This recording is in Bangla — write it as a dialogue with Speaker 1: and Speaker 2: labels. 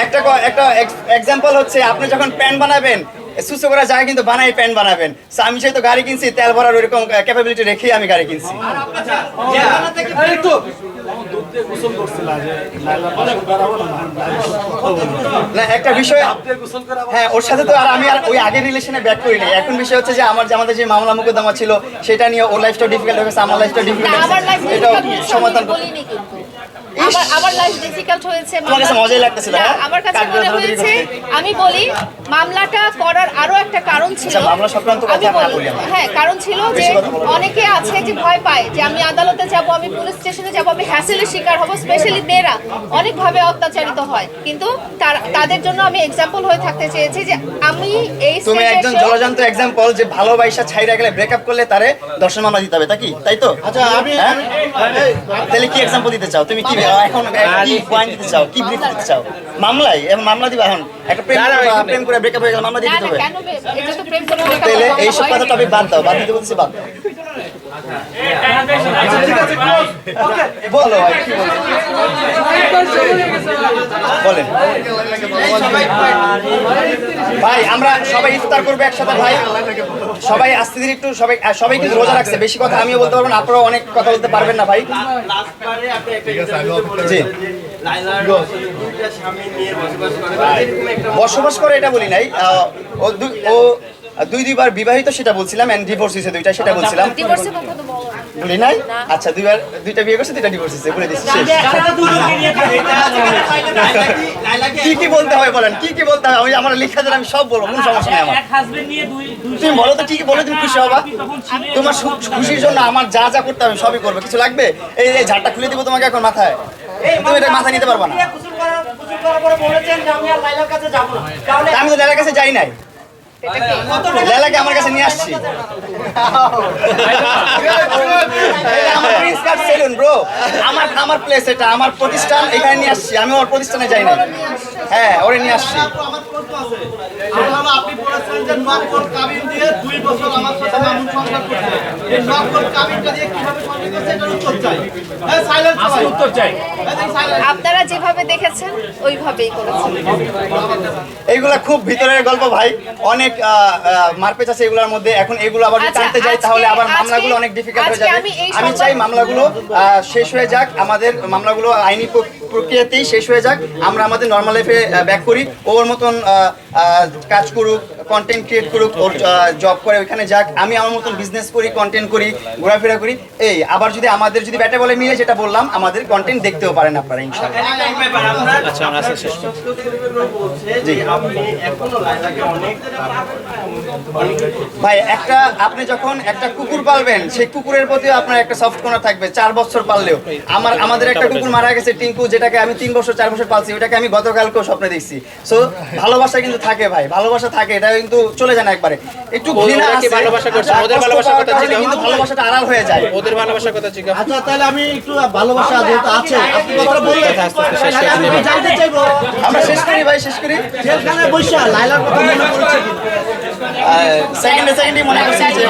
Speaker 1: একটা ক- একটা এক্সাম্পল হচ্ছে আপনি যখন প্যান বানাবেন সুসো করা যায় কিন্তু বানাই প্যান বানাবেন। আমি যেহেতু গাড়ি কিনছি তেল ভরার ওইরকম ক্যাপাবিলিটি রেখেই আমি গাড়ি কিনছি। না একটা বিষয় হ্যাঁ ওর সাথে তো আর আমি আর ওই আগের রিলেশনে ব্যাক করি নাই এখন বিষয় হচ্ছে যে আমার আমাদের যে মামলা মোকদ্দমা ছিল সেটা নিয়ে ওর লাইফটা ডিফিকাল্ট হয়েছে আমার লাইফটা ডিফিকাল্ট হয়েছে এটাও সমাধান করতে
Speaker 2: আমার আমার লাইফ ডিফিকাল্ট হয়েছে
Speaker 1: কাছে মজাই লাগতেছিল, হ্যাঁ?
Speaker 2: আমার কাছে মনে হয়েছে আমি বলি মামলাটা করার আরও একটা ছিল
Speaker 1: আচ্ছা, মামলা সংক্রান্ত কথা
Speaker 2: আমি
Speaker 1: না
Speaker 2: বলি
Speaker 1: বলি আমরা।
Speaker 2: হ্যাঁ কারণ ছিল যে। অনেকে আছে যে ভয় পায় যে আমি আদালতে যাব আমি পুলিশ স্টেশনে যাব আমি হ্যাসেলের শিকার হব স্পেশালি মেয়েরা। অনেকভাবে অত্যাচারিত হয়। কিন্তু তাদের জন্য আমি এক্সাম্পল হয়ে থাকতে চেয়েছি যে আমি এই
Speaker 1: তুমি একজন জলজান্ত এক্সাম্পল যে ভালোবাসা ছাইরা গেলে ব্রেকআপ করলে তারে দর্শন মামলা দিতে হবে তা কি? তাই তো?
Speaker 3: আচ্ছা আমি
Speaker 1: হ্যাঁ? তাহলে কি এক্সাম্পল দিতে চাও? তুমি কি এখন কি পয়েন্ট দিতে চাও? কি ব্রিফ দিতে চাও? মামলাই মামলা দিবা এখন। একটা প্রেম করবা, প্রেম করে ব্রেকআপ হয়ে গেলে মামলা দিতে হবে।
Speaker 2: কেন বে- এটা তো প্রেম করে breakup
Speaker 1: তাহলে
Speaker 2: করা
Speaker 1: এইসব কথা
Speaker 2: না।
Speaker 1: টপিক বাদ দাও বাদ দিতে বলছি বাদ দাও। বলো ভাই বলেন। ভাই আমরা সবাই ইফতার করব একসাথে ভাই। সবাই আস্তে ধীরে একটু সবাই সবাই কিন্তু রোজা রাখছে বেশি কথা আমিও বলতে পারব না আপনারাও অনেক কথা বলতে পারবেন না ভাই। জি।
Speaker 4: বসবাস করে
Speaker 1: এটা বলি নাই ও দুই দুইবার বিবাহিত সেটা বলছিলাম এন্ড ডিভোর্স হয়েছে দুইটা সেটা বলছিলাম
Speaker 2: বলো
Speaker 1: নাই আচ্ছা দুইবার দুইটা বিয়ে করছে দুইটা ডিভোর্স হয়েছে বলে দিচ্ছি। কি কি বলতে হবে বলেন কি কি বলতে হবে আমি আমার লেখা আমি সব বলব কোনো সমস্যা নেই আমার
Speaker 5: এক হাজবেন্ড নিয়ে দুই দুই
Speaker 1: তুমি বলো তো কি কি বলে তুমি খুশি হবা তোমার খুশির জন্য আমার যা যা করতে হবে আমি সবই করব কিছু লাগবে এই ঝাড়টা খুলে দিব তোমাকে এখন মাথায় তুমি এটা মাথায় নিতে পারবা না আমি তো লেলার কাছে যাই নাই। লেলাকে আমার কাছে নিয়ে আসছি। সেলুন ব্রো আমার আমার প্লেস এটা, আমার প্রতিষ্ঠান, এখানে নিয়ে আসছি। আমি ওর প্রতিষ্ঠানে যাই না হ্যাঁ ওরে নিয়ে আসছি।
Speaker 2: আপনারা যেভাবে দেখেছেন, ওইভাবেই করেছেন।
Speaker 1: এইগুলা খুব ভিতরের গল্প ভাই। অনেক মারপেচ আছে এগুলোর মধ্যে। এখন এগুলো আবার জানতে
Speaker 2: আচ্ছা,
Speaker 1: টানতে যাই তাহলে আবার মামলাগুলো অনেক ডিফিকাল্ট হয়ে যাবে।
Speaker 2: আমি
Speaker 1: চাই মামলাগুলো আহ, শেষ হয়ে যাক। আমাদের মামলাগুলো আইনি প্রক্রিয়াতেই শেষ হয়ে যাক। আমরা আমাদের নর্মাল লাইফে ব্যাক করি। ওর মতন কাজ করুক কন্টেন্ট ক্রিয়েট করুক ওর জব করে ওইখানে যাক। আমি আমার মতন বিজনেস করি কন্টেন্ট করি ঘোরাফেরা করি। এই আবার যদি আমাদের যদি ব্যাটে বলে মিলে যেটা বললাম আমাদের কন্টেন্ট দেখতেও পারেন আপনারা
Speaker 4: আচ্ছা যে
Speaker 1: ভাই একটা আপনি যখন একটা কুকুর পালবেন সেই কুকুরের প্রতিও আপনার একটা সফট কর্নার থাকবে চার বছর পাললেও। আমার আমাদের একটা কুকুর মারা গেছে টিঙ্কু যেটাকে আমি তিন বছর চার বছর পালছি ওটাকে আমি গতকালকেও স্বপ্নে দেখছি। সো ভালোবাসা কিন্তু থাকে ভাই ভালোবাসা থাকে এটা কিন্তু চলে যায় না একবারে। একটু ঘৃণা আছে
Speaker 6: ভালোবাসা করছে? ওদের ভালোবাসার কথা জিজ্ঞাসা
Speaker 1: কিন্তু ভালোবাসাটা আড়াল হয়ে যায়।
Speaker 6: ওদের ভালোবাসার কথা জিজ্ঞাসা
Speaker 3: আচ্ছা তাহলে আমি একটু ভালোবাসা যেহেতু আছে আপনি কথাটা বললেন
Speaker 6: আস্তে আস্তে শেষ করে
Speaker 3: আমি জানতে চাইব।
Speaker 1: আমরা শেষ করি ভাই শেষ করি।
Speaker 3: জেলখানায় বসে লাইলার কথা মনে পড়েছে কি?
Speaker 1: সেকেন্ডে সেকেন্ডে মনে করছি যে